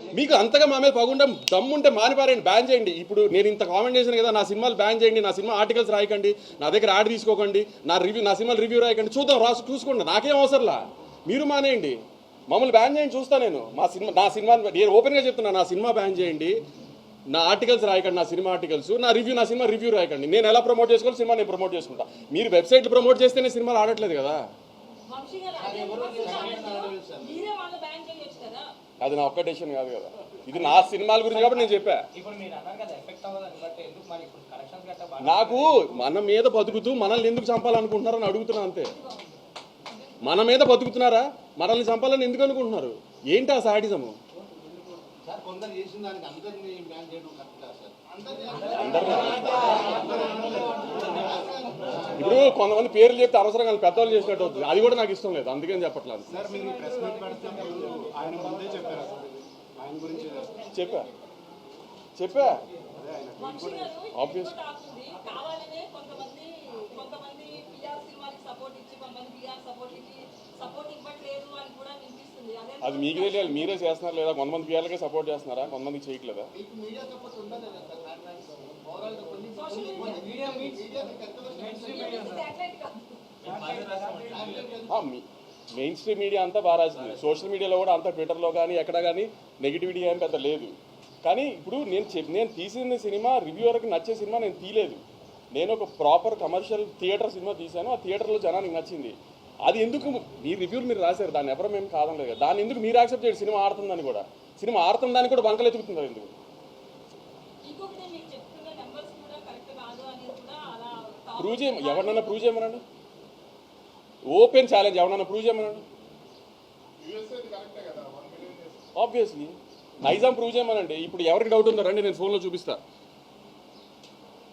మీకు అంతగా మా మీద పగుంటే దమ్ముంటే మానిపారండి బ్యాన్ చేయండి. ఇప్పుడు నేను ఇంత కామెంట్ చేశాను కదా నా సినిమాలు బ్యాన్ చేయండి నా సినిమా ఆర్టికల్స్ రాయకండి నా దగ్గర యాడ్ తీసుకోకండి నా రివ్యూ నా సినిమాలు రివ్యూ రాయకండి చూద్దాం రాసు చూసుకోండి. నాకేం అవసరంలా? మీరు మానేయండి. మమ్మల్ని బ్యాన్ చేయండి చూస్తా నేను. మా సినిమా నా సినిమా నేను ఓపెన్గా చెప్తున్నా నా సినిమా బ్యాన్ చేయండి. నా ఆర్టికల్స్ రాయకండి నా సినిమా ఆర్టికల్స్ నా రివ్యూ నా సినిమా రివ్యూ రాయకండి. నేను ఎలా ప్రమోట్ చేసుకోవాలి సినిమా నేను ప్రమోట్ చేసుకుంటా. మీరు వెబ్సైట్లు ప్రమోట్ చేస్తేనే సినిమాలు ఆడట్లేదు కదా. అదే నా ఒక్క డెసిషన్ కాదు కదా. ఇది నా సినిమాల గురించి కాబట్టి నేను చెప్పా. నాకు మన మీద బతుకుతూ మనల్ని ఎందుకు చంపాలనుకుంటున్నారని అడుగుతున్నా అంతే. మన మీద బతుకుతున్నారా? మనల్ని చంపాలని ఎందుకు అనుకుంటున్నారు? ఏంటి ఆ సాడిజము సార్ కొందరు చేసిన దానికి అందరినీ బ్యాన్ చేయడం కరెక్ట్ కాదు సార్. ఇప్పుడు కొంతమంది పేర్లు చెప్తే అవసరంగా పెద్దవాళ్ళు చేసినట్టు అవుతుంది. అది కూడా నాకు ఇష్టం లేదు. అందుకని చెప్పట్లేదు. సార్ మీరు ఈ ప్రెస్ మీట్ పెడుతున్నప్పుడు ఆయన ముందే చెప్పారు సార్? ఆయన గురించి చెప్పా. చెప్పా. కావాలనే కొంతమంది కొంతమంది పిఆర్ సినిమాకి సపోర్ట్ ఇచ్చి కొంతమంది పిఆర్ సపోర్ట్ ఇచ్చి సపోర్ట్ ఇవ్వట్లేదు అని కూడా వినిపిస్తుంది అదే మీకు తెలియాలి మీరే చేస్తున్నారు లేదా కొంతమంది పిల్లలకే సపోర్ట్ చేస్తున్నారా? కొంతమంది చేయట్లేదా? మెయిన్ స్ట్రీమ్ మీడియా అంతా బాగా రాసింది. సోషల్ మీడియాలో కూడా అంతా ట్విట్టర్లో కానీ ఎక్కడ కానీ నెగిటివిటీ ఏం పెద్ద లేదు. కానీ ఇప్పుడు నేను చెప్ నేను తీసిన సినిమా రివ్యూవర్కి నచ్చే సినిమా నేను తీయలేదు. నేను ఒక ప్రాపర్ కమర్షియల్ థియేటర్ సినిమా తీశాను. ఆ థియేటర్లో జనానికి నచ్చింది. అది ఎందుకు మీ రివ్యూలు మీరు రాశారు దాన్ని ఎవరు మేము కాదనలేదు కదా. దాన్ని ఎందుకు మీరు యాక్సెప్ట్ చేయండి సినిమా ఆడుతుందని కూడా. సినిమా ఆడుతుందని కూడా బంకలు ఎత్తుకుతున్నారు ఎందుకు? ప్రూవ్ చేయ ఎవరినైనా ప్రూవ్ చేయమనండి ఓపెన్ ఛాలెంజ్ ఎవరన్నా ప్రూవ్ చేయమనండి ఆబ్వియస్లీ నైజాం ప్రూవ్ చేయమనండి. ఇప్పుడు ఎవరికి డౌట్ ఉందో రండి నేను ఫోన్లో చూపిస్తా.